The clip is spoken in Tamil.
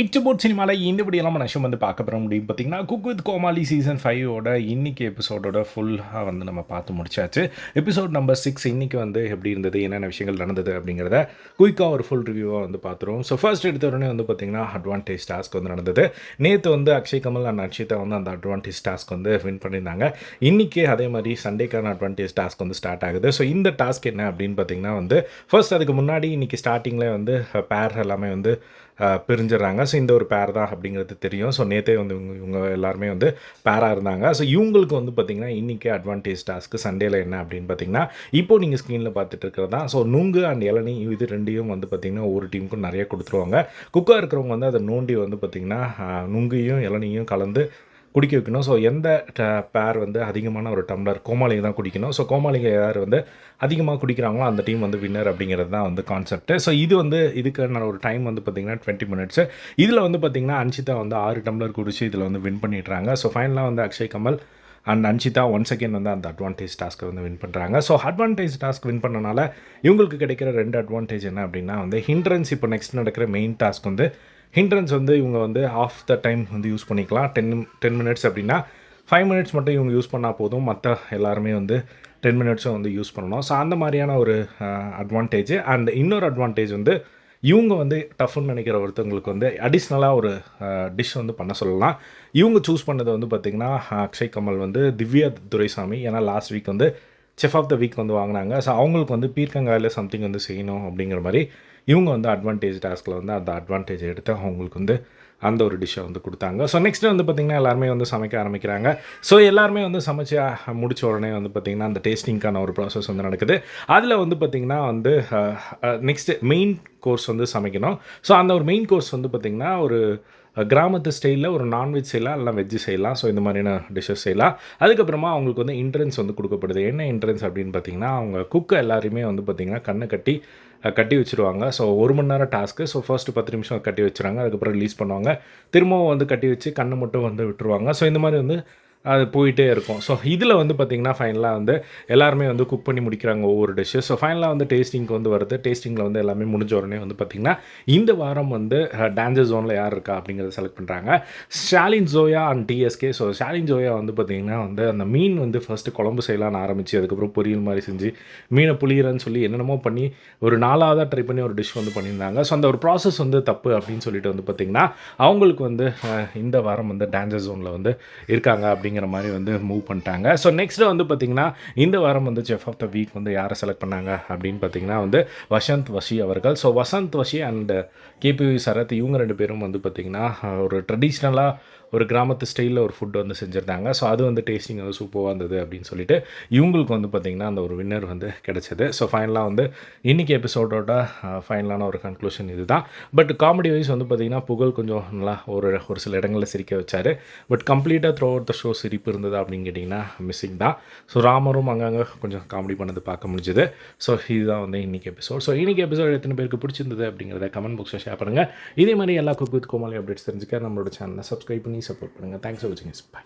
இட்ஸ் சினிமாவில் இந்த இப்படியெல்லாம் நம்ம வந்து பார்க்க போகிற முடியும் பார்த்தீங்கன்னா குக் வித் கோமாளி சீசன் ஃபைவோட இன்றைக்கி எபிசோடோட ஃபுல்லாக வந்து நம்ம பார்த்து முடிச்சாச்சு. எபிசோட் நம்பர் சிக்ஸ் இன்றைக்கி வந்து எப்படி இருந்தது என்னென்ன விஷயங்கள் நடந்தது அப்படிங்கிறத குயிக்காக ஒரு ஃபுல் ரிவ்யூவாக வந்து பார்த்துருவோம். ஸோ ஃபர்ஸ்ட் எடுத்த உடனே வந்து பார்த்திங்கன்னா அட்வான்டேஜ் டாஸ்க் வந்து நடந்தது. நேற்று வந்து அக்ஷய் கமல் அண்ட் அக்ஷிதா வந்து அந்த அட்வான்டேஜ் டாஸ்க் வந்து வின் பண்ணியிருந்தாங்க. இன்றைக்கி அதே மாதிரி சண்டேக்கான அட்வான்டேஜ் டாஸ்க் வந்து ஸ்டார்ட் ஆகுது. ஸோ இந்த டாஸ்க் என்ன அப்படின்னு பார்த்தீங்கன்னா வந்து ஃபர்ஸ்ட் அதுக்கு முன்னாடி இன்றைக்கி ஸ்டார்டிங்கில் வந்து பேர் எல்லாமே வந்து பிரிஞ்சிடறாங்க. பிரிஞ்சிடுறாங்க ஸோ இந்த ஒரு பேர் தான் அப்படிங்கிறது தெரியும். ஸோ நேற்றே வந்து இவங்க இவங்க எல்லாருமே வந்து பேராக இருந்தாங்க. ஸோ இவங்களுக்கு வந்து பார்த்திங்கன்னா இன்றைக்கி அட்வான்டேஜ் டாஸ்க்கு சண்டேல என்ன அப்படின்னு பார்த்தீங்கன்னா இப்போ நீங்கள் ஸ்க்ரீனில் பார்த்துட்டு இருக்கிறது? தான் ஸோ நுங்கு அண்ட் இளநீ இது ரெண்டையும் வந்து பார்த்திங்கன்னா ஒரு டீமுக்கும் நிறைய கொடுத்துருவாங்க. குக்காக இருக்கிறவங்க வந்து அதை நோண்டி வந்து பார்த்திங்கன்னா நுங்கையும் இளநியும் கலந்து குடிக்க வைக்கணும். ஸோ எந்த பேர் வந்து அதிகமான ஒரு டம்ளர் கோமாளிங்க தான் குடிக்கணும். ஸோ கோமாளிங்க யார் வந்து அதிகமாக குடிக்கிறாங்களோ அந்த டீம் வந்து வின்னர் அப்படிங்கிறது தான் வந்து கான்செப்ட் ஸோ இது வந்து இதுக்கான ஒரு டைம் வந்து பார்த்திங்கன்னா டுவெண்ட்டி மினிட்ஸ் இதில் வந்து பார்த்திங்கன்னா அன்ஷிதா வந்து ஆறு டம்ளர் குடிச்சு இதில் வந்து வின் பண்ணிடுறாங்க. ஸோ ஃபைனலாக வந்து Akshay Kamal and Anshitha one second வந்து அந்த அட்வான்டேஜ் டாஸ்க்கை வந்து வின் பண்ணுறாங்க ஸோ அட்வான்டேஜ் டாஸ்க் வின் பண்ணனால இவங்களுக்கு கிடைக்கிற ரெண்டு அட்வான்டேஜ் என்ன அப்படின்னா வந்து ஹிண்ட்ரன்ஸ் இப்போ நெக்ஸ்ட் நடக்கிற மெயின் டாஸ்க் வந்து ஹிண்ட்ரன்ஸ் வந்து இவங்க வந்து ஆஃப் த டைம் வந்து யூஸ் பண்ணிக்கலாம். டென் டென் மினிட்ஸ் அப்படின்னா ஃபைவ் மினிட்ஸ் மட்டும் இவங்க யூஸ் பண்ணால் போதும். மற்ற எல்லாருமே வந்து டென் மினிட்ஸும் வந்து யூஸ் பண்ணணும். ஸோ அந்த மாதிரியான ஒரு அட்வான்டேஜ் அண்ட் இன்னொரு அட்வான்டேஜ் வந்து இவங்க வந்து டஃப்னு நினைக்கிற ஒருத்தவங்களுக்கு வந்து அடிஷ்னலாக ஒரு டிஷ் வந்து பண்ண சொல்லலாம். இவங்க சூஸ் பண்ணது வந்து பார்த்திங்கன்னா அக்ஷய் கமல் வந்து திவ்யா துரைசாமி. ஏன்னா லாஸ்ட் வீக் வந்து செஃப் ஆஃப் த வீக் வந்து வாங்கினாங்க. ஸோ அவங்களுக்கு வந்து பீர்க்கங்காயில் சம்திங் வந்து செய்யணும் அப்படிங்கிற மாதிரி இவங்க வந்து அட்வான்டேஜ் டாஸ்கில் வந்து அந்த அட்வான்டேஜ் எடுத்து அவங்களுக்கு வந்து அந்த ஒரு டிஷ்ஷை வந்து கொடுத்தாங்க. ஸோ நெக்ஸ்ட் வந்து பார்த்திங்கன்னா எல்லாருமே வந்து சமைக்க ஆரம்பிக்கிறாங்க. ஸோ எல்லாருமே வந்து சமைச்சு முடிச்ச உடனே வந்து பார்த்திங்கன்னா அந்த டேஸ்டிங்க்கான ஒரு ப்ராசஸ் வந்து நடக்குது. அதில் வந்து பார்த்திங்கன்னா வந்து நெக்ஸ்ட்டு மெயின் கோர்ஸ் வந்து சமைக்கணும். ஸோ அந்த ஒரு மெயின் கோர்ஸ் வந்து பார்த்திங்கன்னா ஒரு கிராமத்து ஸ்டைலில் ஒரு நான்வெஜ் செய்யலாம் இல்லை வெஜ்ஜு செய்யலாம். ஸோ இந்த மாதிரியான டிஷ்ஷஸ் செய்யலாம். அதுக்கப்புறமா அவங்களுக்கு வந்து இன்ட்ரன்ஸ் வந்து கொடுக்கப்படுது. என்ன இன்ட்ரன்ஸ் அப்படின்னு பார்த்தீங்கன்னா அவங்க குக்கை எல்லாருமே வந்து பார்த்திங்கன்னா கண்ணை கட்டி கட்டி வச்சுருவாங்க. ஸோ ஒரு மணி நேரம் டாஸ்க்கு ஸோ ஃபர்ஸ்ட்டு பத்து நிமிஷம் கட்டி வச்சுருவாங்க. அதுக்கப்புறம் ரிலீஸ் பண்ணுவாங்க. திரும்பவும் வந்து கட்டி வச்சு கண்ணை மட்டும் வந்து விட்டுருவாங்க. ஸோ இந்த மாதிரி வந்து அது போயிட்டே இருக்கும். ஸோ இதில் வந்து பார்த்திங்கன்னா ஃபைனலாக வந்து எல்லாருமே வந்து குக் பண்ணி முடிக்கிறாங்க ஒவ்வொரு டிஷ்ஷு ஸோ ஃபைனலாக வந்து டேஸ்டிங்க்கு வந்து வருது. டேஸ்டிங்கில் வந்து எல்லாமே முடிஞ்ச உடனே வந்து பார்த்திங்கன்னா இந்த வாரம் வந்து டான்ஸர் ஜோனில் யார் இருக்கா அப்படிங்கிறத செலக்ட் பண்ணுறாங்க Stalin Zoya and TSK so Shalin Zoya வந்து பார்த்திங்கன்னா வந்து அந்த மீன் வந்து ஃபஸ்ட்டு குழம்பு செய்யலாம்னு ஆரம்பித்து அதுக்கப்புறம் பொரியல் மாதிரி செஞ்சு மீனை புளியறன்னு சொல்லி என்னென்னமோ பண்ணி ஒரு நாலாவதாக ட்ரை பண்ணி ஒரு டிஷ் வந்து பண்ணியிருந்தாங்க. ஸோ அந்த ஒரு ப்ராசஸ் வந்து தப்பு அப்படின்னு சொல்லிட்டு வந்து பார்த்திங்கன்னா அவங்களுக்கு வந்து இந்த வாரம் வந்து டான்ஸர் ஜோனில் வந்து இருக்காங்க அப்படிங்கிற மாதிரி வந்து மூவ் பண்ணிட்டாங்க. ஸோ நெக்ஸ்ட்டு வந்து பார்த்திங்கன்னா இந்த வாரம் வந்து செஃப் ஆஃப் த வீக் வந்து யாரை செலக்ட் பண்ணாங்க அப்படின்னு பார்த்தீங்கன்னா வந்து வசந்த் வஷி அவர்கள். So Vasanth Vashi and KPV Sarath இவங்க ரெண்டு பேரும் வந்து பார்த்திங்கன்னா ஒரு ட்ரெடிஷ்னலாக ஒரு கிராமத்து ஸ்டைலில் ஒரு ஃபுட் வந்து செஞ்சுருந்தாங்க. ஸோ அது வந்து டேஸ்டிங் வந்து சூப்பராக இருந்தது அப்படின்னு சொல்லிட்டு இவங்களுக்கு வந்து பார்த்திங்கன்னா அந்த ஒரு வின்னர் வந்து கிடச்சிது. ஸோ ஃபைனலாக வந்து இன்றைக்கி எபிசோடோட ஃபைனலான ஒரு கன்க்ளூஷன் இதுதான். பட் காமெடி வைஸ் வந்து பார்த்திங்கன்னா புகழ் கொஞ்சம் நல்லா ஒரு ஒரு சில இடங்களில் சிரிக்க வச்சார். பட் கம்ப்ளீட்டாக த்ரோ அவுட் த ஷோ சிரிப்பு இருந்தது அப்படின்னு கேட்டிங்கன்னா மிஸ்ஸிங் தான். ஸோ ராமரும் அங்கங்கே கொஞ்சம் காமெடி பண்ணது பார்க்க முடிஞ்சுது. ஸோ இதுதான் வந்து இன்றைக்கி எபிசோட் ஸோ இன்றைக்கி எபிசோட் எத்தனை பேருக்கு பிடிச்சிருந்தது அப்படிங்கிறத கமெண்ட் பாக்ஸில் ஷேர் பண்ணுங்கள் இதே மாதிரி எல்லா குக் வித் கோமாளி அப்டேட்ஸ் தெரிஞ்சுக்க நம்மளோட சேனலை சப்ஸ்கிரைப் பண்ணி சப்போர்ட் பண்ணுங்கள் தேங்க்ஸ் ஃபார் வாட்சிங் பை